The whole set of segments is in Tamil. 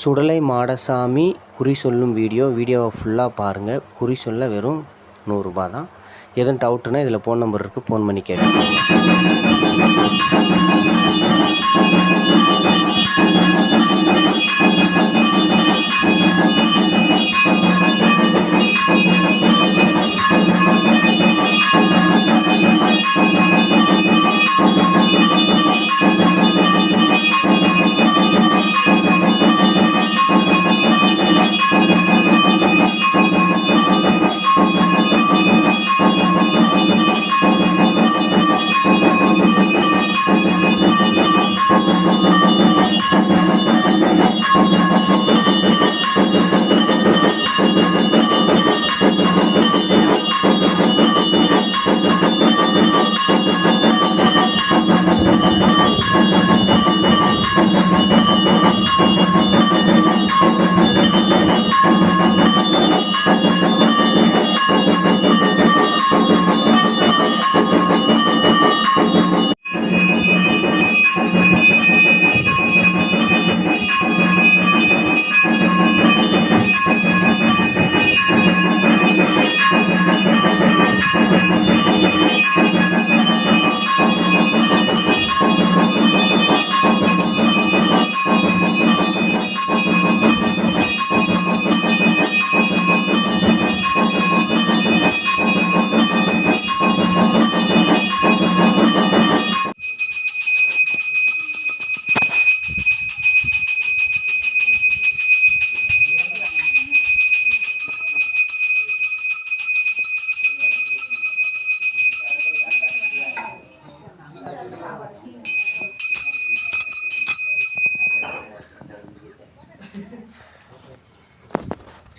சுடலை மாடசாமி குறி சொல்லும் வீடியோ. வீடியோவை ஃபுல்லாக பாருங்கள் குறி சொல்ல வெறும் நூறுரூபா தான். எதுவும் டவுட்டுனா இதில் ஃபோன் நம்பர் இருக்குது ஃபோன் பண்ணி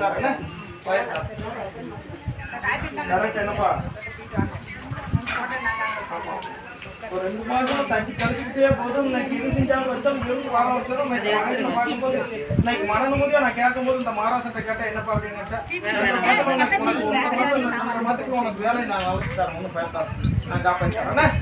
கேட்டுக்கோங்க கரெக்ட் ஒரு ரெண்டு மாசம் தட்டி கழிச்சுக்கிட்டே போதும் இன்னைக்கு இது செஞ்சாலும் வச்சாலும் இருந்து வர வச்சாலும் இன்னைக்கு மனைவியை பார்க்கும்போது நான் கேட்கும் போது இந்த மகாராஷ்டிரத்தை கேட்டேன் என்னப்பா அப்படின்னு உனக்கு ஒன்றரை மாதம் மாதத்துக்கு உனக்கு வேலை நான் அவசியம் தரேன் ஒன்றும் பயத்தாது நான் காப்பாற்றிக்கிறேன்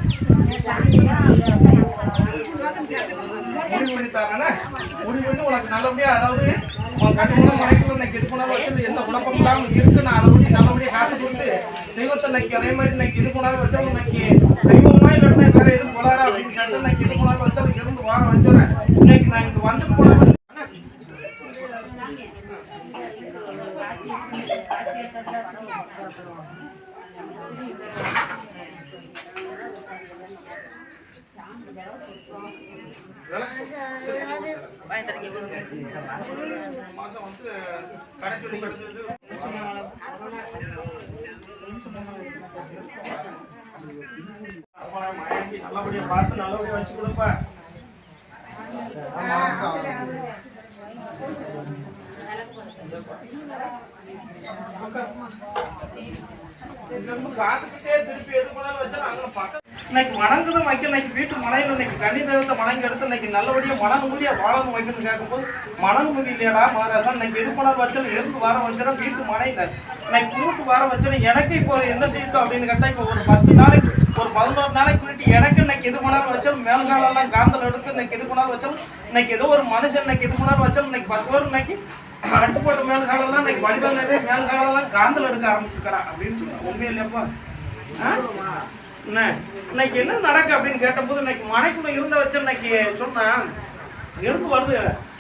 முடிவு பண்ணி தரேன் முடிவு பண்ணி உனக்கு நல்லபடியா அதாவது உன் கட்டுமான மனைக்குள்ள இன்னைக்கு இது பண்ணாலும் எந்த குழப்பம் இல்லாமல் இருக்கு. நான் அதை பற்றி நல்லபடியாக காத்து கொடுத்து தெய்வத்தை இன்னைக்கு அதே மாதிரி இன்னைக்கு இது பண்ணாலும் வச்சாலும் இன்னைக்கு தெய்வமா இல்லைன்னா வேற எதுவும் போலாரா? அப்படின்னு சொல்லிட்டு இன்னைக்கு இது பண்ணாலும் வச்சாலும் இருந்து வாரம் வச்சுறேன். இன்னைக்கு நான் இங்கே வந்து போனேன் மாசம் நல்லபடியா பார்த்து நல்லபடியா வச்சு கொடுப்பா இங்கிருந்து காத்துக்கிட்டே திருப்பி எது பண்ணாலும் வச்சா அங்க பக்கம் இன்னைக்கு வணங்குதும் வைக்க இன்னைக்கு வீட்டு மனையில் இன்னைக்கு கன்னி தெய்வத்தை வணங்கி எடுத்து இன்னைக்கு நல்லபடியாக மன வாழணும் வைக்கணும் கேட்கும்போது மன நிம்மதி இல்லையாடா மகாராசா இன்னைக்கு எது பண்ணாலும் வச்சாலும் எதுக்கு வர வச்சாலும் வீட்டு மனையில. இன்னைக்கு கூட்டு வர வச்சாலும் எனக்கு இப்போ என்ன செய்யும் அப்படின்னு கேட்டால் இப்போ ஒரு பத்து நாளைக்கு ஒரு பதினோரு நாளைக்கு முன்னாடி எனக்கு இன்னைக்கு எது பண்ணாலும் வச்சாலும் மேல்காலெல்லாம் காந்தல் எடுத்து இன்னைக்கு எது பண்ணாலும் வச்சாலும் இன்னைக்கு ஏதோ ஒரு மனுஷன் இன்னைக்கு எது பண்ணாலும் வச்சாலும் இன்னைக்கு பத்து பேர் இன்னைக்கு அடுத்து போட்ட மேல்காலெல்லாம் இன்னைக்கு வடிவம் மேல்காலெல்லாம் காந்தல் எடுக்க ஆரம்பிச்சிருக்கிறா அப்படின்னு சொன்னா. உண்மையிலேப்பா ஆ? என்ன இன்னைக்கு என்ன நடக்கு அப்படின்னு கேட்டபோது இன்னைக்கு மனைக்குள்ள இருந்த வச்சு இன்னைக்கு சொன்னேன் இருந்து வருது.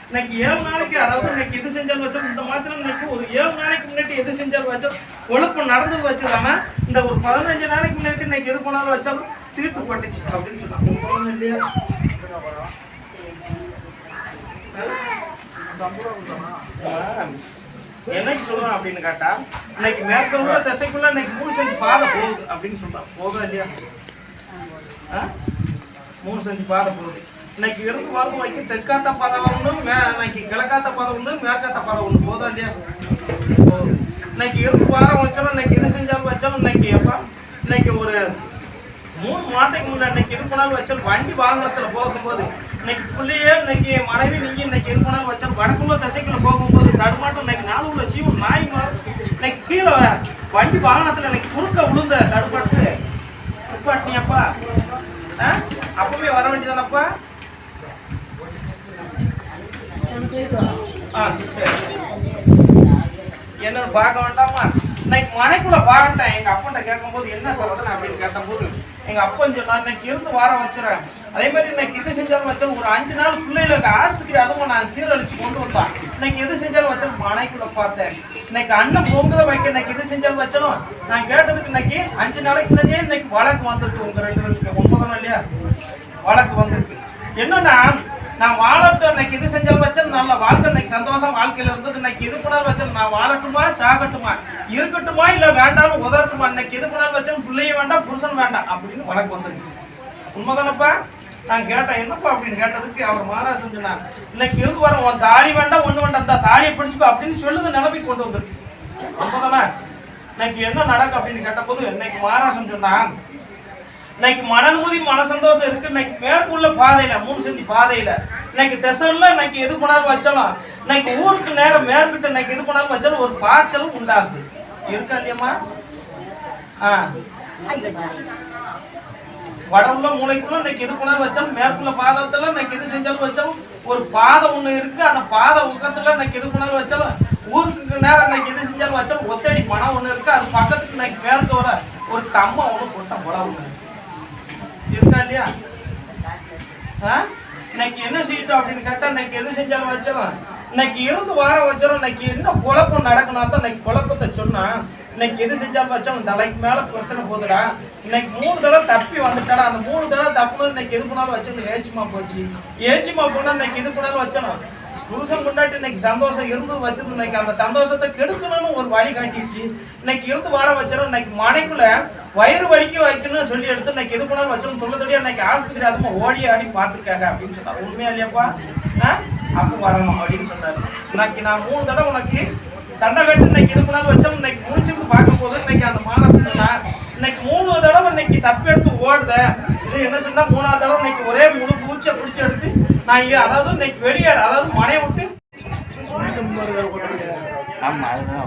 இன்னைக்கு ஏழு நாளைக்கு அதாவது இன்னைக்கு இது செஞ்சாலும் வச்சோம் இந்த மாதிரி இன்னைக்கு ஒரு ஏழு நாளைக்கு முன்னாடி எது செஞ்சாலும் வச்சோம் உழப்பு நடந்தது வச்சதாம இந்த ஒரு பதினஞ்சு நாளைக்கு முன்னாடி இன்னைக்கு எது போனாலும் வச்சாலும் தீர்ப்பு பட்டுச்சு அப்படின்னு சொன்னாங்க. இல்லையா? ஆ. என்னைக்கு சொல்றான் அப்படின்னு கேட்டா இன்னைக்கு மேற்கொள்ள திசைக்குள்ள இன்னைக்கு மூணு செஞ்சு பாதை போகுது அப்படின்னு சொல்றான். போதா இல்லையா ஆ? மூணு செஞ்சு பாதை போகுது. இன்னைக்கு இருந்து பாதம் வைக்க தெற்காத்த பாதை ஒன்று மே இன்னைக்கு கிழக்காத்த பாதை ஒன்று மேற்காத்த பாதை ஒன்று போதும் இல்லையா இன்னைக்கு இருந்து வாரம் வச்சாலும் இன்னைக்கு இது செஞ்சாலும் வச்சாலும் இன்னைக்கு எப்பா இன்னைக்கு ஒரு மூணு மாட்டைக்கு முன்னாடி இன்னைக்கு இது பண்ணாலும் வச்சாலும் வண்டி வாகனத்தில் போகும்போது இன்னைக்கு பிள்ளையே இன்னைக்கு மனைவி நீங்க இன்னைக்கு இது வச்சா வடக்குள்ள திசைக்குள்ள போகும்போது தடுமாட்டம் இன்னைக்கு நாலு உள்ள ஜீவன் நாய் இன்னைக்கு கீழே வண்டி வாகனத்தில் இன்னைக்கு குறுக்க விழுந்த தடுப்பாட்டு நிப்பாட்டினியப்பா ஆ? அப்பவே வர வேண்டியதானப்பா? ஆ சரி என்னன்னு பார்க்க வேண்டாமா? இன்னைக்கு மனைக்குள்ள பார்த்தேன் எங்க அப்பன்ட்ட கேட்கும்போது என்ன பிரச்சனை அப்படின்னு கேட்டபோது எங்க அப்பன் சொன்னா இன்னைக்கு இருந்து வாரம் வச்சுறேன். அதே மாதிரி இன்னைக்கு இது செஞ்சாலும் வச்சாலும் ஒரு அஞ்சு நாள் பிள்ளைகளுக்கு ஆஸ்பத்திரி அதுவும் நான் சீரழிச்சு கொண்டு வந்தான். இன்னைக்கு எது செஞ்சாலும் வச்சாலும் மனைக்குள்ள பார்த்தேன். இன்னைக்கு அண்ணன் பொங்கல வைக்க இன்னைக்கு இது செஞ்சாலும் வச்சாலும் நான் கேட்டதுக்கு இன்னைக்கு அஞ்சு நாளைக்கு முன்னாடியே இன்னைக்கு வழக்கு வந்திருக்கு உங்க ரெண்டு பேருக்கு. ஒன்பதாம் இல்லையா? வழக்கு வந்திருக்கு. என்னன்னா நான் வாழட்டும் இன்னைக்கு இது செஞ்சாலும் வச்சேன் நல்ல வாழ்க்கை இன்னைக்கு சந்தோஷம் வாழ்க்கையில இருந்தது. இன்னைக்கு இது பண்ணாலும் வச்சேன் நான் வாழட்டுமா சாகட்டுமா இருக்கட்டுமா இல்ல வேண்டாம்னு உதரட்டுமா இன்னைக்கு இது பண்ணாலும் வச்சேன் பிள்ளைய வேண்டாம் புருஷன் வேண்டாம் அப்படின்னு வழக்கு வந்துருக்கு. உண்மைதானப்பா? நான் கேட்டேன் என்னப்பா அப்படின்னு கேட்டதுக்கு அவர் மாறா சொன்னார் இன்னைக்கு இருந்து வர? உன் தாலி வேண்டாம் ஒண்ணு வேண்டாம் இந்த தாலியை பிடிச்சுக்கோ அப்படின்னு சொல்லுது நிலைமைக்கு கொண்டு வந்திருக்கு. உண்மைதானே? இன்னைக்கு என்ன நடக்கும் அப்படின்னு கேட்டபோது இன்னைக்கு மகாராஜன் சொன்னான் இன்னைக்கு மனநிமதி மன சந்தோஷம் இருக்கு. இன்னைக்கு மேற்குள்ள பாதையில மூணு செந்தி பாதையில இன்னைக்கு திசைல இன்னைக்கு எது பண்ணாலும் வச்சாலும் இன்னைக்கு ஊருக்கு நேரம் மேற்கிட்ட இன்னைக்கு எது பண்ணாலும் வச்சாலும் ஒரு பாய்ச்சலும் உண்டாகுது. இருக்கா இல்லையம்மா? ஆ. வடவுள்ள மூளைக்குள்ள இன்னைக்கு எது பண்ணாலும் வச்சாலும் மேற்குள்ள பாதத்துல இன்னைக்கு எது செஞ்சாலும் வச்சாலும் ஒரு பாதை ஒண்ணு இருக்கு. அந்த பாதை உக்கத்துல இன்னைக்கு எது பண்ணாலும் வச்சாலும் ஊருக்கு நேரம் இன்னைக்கு எது செஞ்சாலும் வச்சாலும் ஒத்தடி பணம் ஒண்ணு இருக்கு. அது பக்கத்துக்கு இன்னைக்கு மேற்க வர ஒரு கம்மா ஒண்ணு போட்ட புடவை ஒண்ணு. இருக்கா இல்லையா? ஆ? இன்னைக்கு என்ன செய்யட்டும் அப்படின்னு கேட்டா இன்னைக்கு எது செஞ்சாலும் வச்சிடும் இன்னைக்கு இருந்து வாரம் வச்சிடும் இன்னைக்கு என்ன குழப்பம் நடக்கணும் தான் இன்னைக்கு குழப்பத்தை சொன்னா இன்னைக்கு எது செஞ்சாலும் வச்சாலும் தலைக்கு மேல பிரச்சனை போகுதுடா. இன்னைக்கு மூணு தடவை தப்பி வந்துட்டாடா. அந்த மூணு தடவை தப்புனது இன்னைக்கு எது பண்ணாலும் வச்சிருந்து ஏச்சுமா போச்சு. ஏச்சுமா போனா இன்னைக்கு எது பண்ணாலும் வச்சணும் புருஷன் கொண்டாட்டி இன்னைக்கு சந்தோஷம் இருந்து வச்சது இன்னைக்கு அந்த சந்தோஷத்தை கெடுக்கணும்னு ஒரு வழி காட்டிடுச்சு. இன்னைக்கு இருந்து வாரம் வச்சிடும் இன்னைக்கு மனைக்குள்ள வயிறு வலிக்கு வைக்கணும்னு சொல்லி எடுத்து இன்னைக்கு எது பண்ணாலும் வச்சிடும் சொல்லத்தடியா இன்னைக்கு ஆஸ்பத்திரி அதுமா ஓடி ஆடி பார்த்துருக்காங்க அப்படின்னு சொன்னார் உண்மையா இல்லையாப்பா? ஆ? அப்போ வரணும் அப்படின்னு சொன்னாரு. இன்னைக்கு நான் மூணு தடவை உனக்கு தண்டை கட்டு இன்னைக்கு எது பண்ணாலும் வச்சோம் இன்னைக்கு முடிச்சுட்டு பார்க்கும் போது இன்னைக்கு அந்த மானம் சொன்னா இன்னைக்கு மூணு தடவை இன்னைக்கு தப்பு எடுத்து ஓடுத. இது என்ன சொன்னா மூணாவது தடவை இன்னைக்கு ஒரே முழு பூச்சை பிடிச்சி எடுத்து நான் இங்க அதாவது இன்னைக்கு வெளியேற அதாவது மனையை விட்டு ஆமா அதுதான்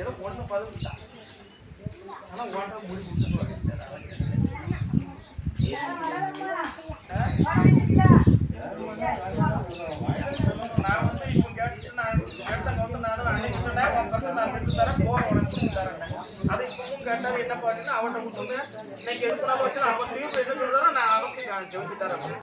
ஏதோ ஒன்று பதில் ஆனால் ஓட்டம் முடி நான் வந்து இப்போ கேட்டு நான் கேட்டது வந்து நானும் அன்னைக்கு சொன்னேன் உன் பிரச்சனை நான் செஞ்சு தரேன். போற உனக்கு தரேன். அதை இப்பவும் என்ன பாட்டுன்னு அவன்கிட்ட கொடுத்து இன்னைக்கு எதுக்கு நான் வச்சு அவன் தீர்ப்பு என்ன சொல்றதோ நான் அவனுக்கு நான் வச்சு தரேன்.